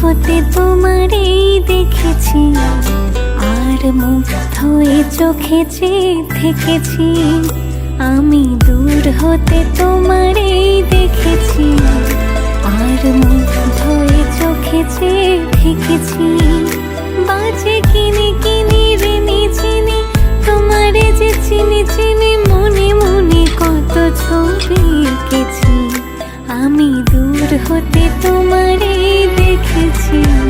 হতে তোমারই দেখেছি, আর মুগ্ধ এ চোখে চেয়ে থেকেছি, আমি দূর হতে তোমারই দেখেছি, আর মুগ্ধ এ চোখে চেয়ে থেকেছি। বাজে কিনে কিনে রেনে চিনি তোমারে যে চিনি চিনি মনে মনে কত ছবি এঁকেছি, আমি দূর হতে তোমারে দেখেছি।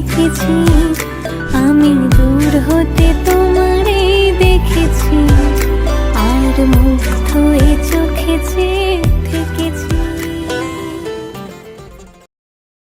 থেকেছি আমি দূর হতে তোমারে দেখেছি। আর চোখে চেয়ে